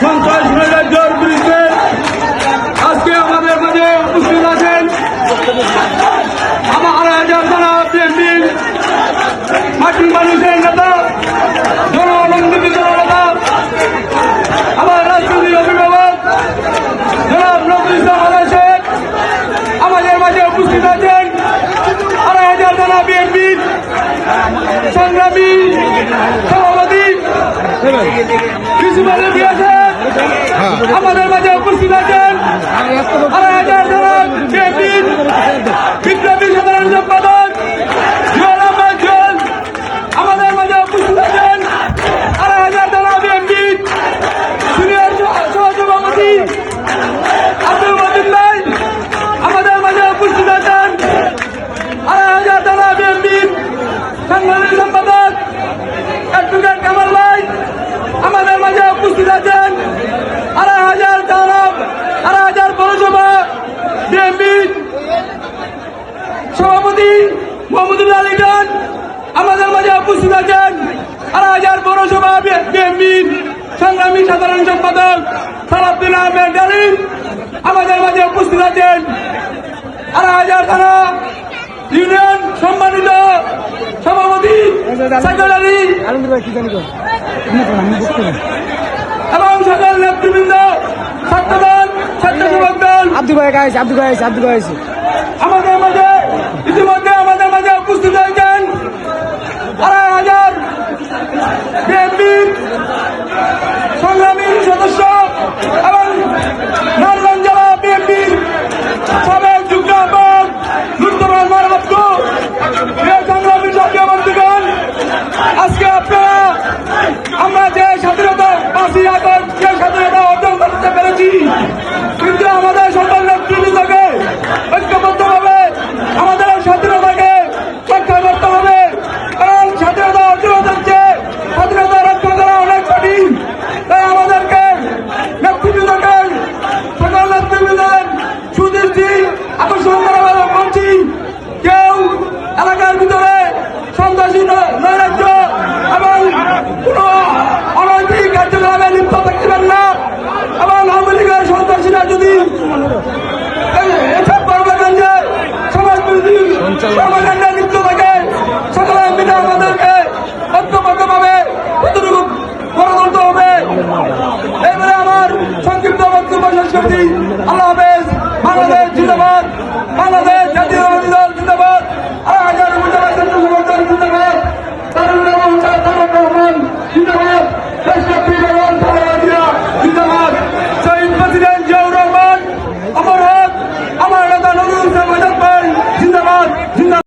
সন্ত্রাস নৈরাজ্যের বিরুদ্ধে আজকে আমাদের মাঝে উপস্থিত আছেন আমার হাজার জানা বিএনপির মাটির মানুষের নেতা, জনআনন্দিত নেতা আমার রাজনৈতিক অভিভাবক, জনাব নজরুল ইসলাম শেখ আমাদের মাঝে উপস্থিত আছেন আড়াই হাজার জানা বিএনপির সংগ্রামী সভাপতি প্রিন্সিপাল আমাদের মাঝে উপস্থিত আছেন বিপ্লবী সাধারণ সম্পাদক আমাদের মাঝে উপস্থিত আছেন আড়াই হাজার জানা বিএনপির সিনিয়র সহসভাপতি আব্দুল মতিন ভাই। আমাদের মাঝে উপস্থিত আছেন আড়াই হাজার জানা বিএনপির সাংগঠনিক সম্পাদক অ্যাডভোকেট কামাল ভাই আমাদের মাঝে উপস্থিত আছেন আড়াই হাজার জানা আড়াই হাজার পৌরসভা বিএনপির সভাপতি মোহাম্মদুল্লাহ আলী খান, আমাদের মাঝে উপস্থিত আছেন আড়াই হাজার পৌরসভা বিএনপির সংগ্রামী সাধারণ সম্পাদক সালাউদ্দিন আহমেদ ডালিম আমাদের মাঝে উপস্থিত আছেন আড়াই হাজার থানা ইউনিয়ন সম্মানিত সভাপতি সেক্রেটারি এবং সকল নেতৃবৃন্দ আব্দুল ভাই গাইছে আব্দুল ভাই আব্দুল ভাই। আমাদের মাঝে, ইতিমধ্যে আমাদের মাঝে উপস্থিত হয়েছেন আড়াই হাজার বিএনপির সংগ্রামী সদস্য এবং নারায়ণ জেলা বিএনপির সাবেক যুগ্ম আহ্বায়ক লুৎফর মারাত্ম প্রিয় সংগ্রামী সক্রিয় বন্ধুগণ আজকে আপনারা এসব কর্মকাণ্ডে সমাজ বিরোধী কর্মকাণ্ডে লিপ্ত থাকে সকলে মিলে আমাদেরকে ঐক্যবদ্ধভাবে প্রতিরূপ গড়ে তুলতে হবে? এবারে আমার সংক্ষিপ্ত বক্তব্য শেষ করছি আল্লাহ হাফেজ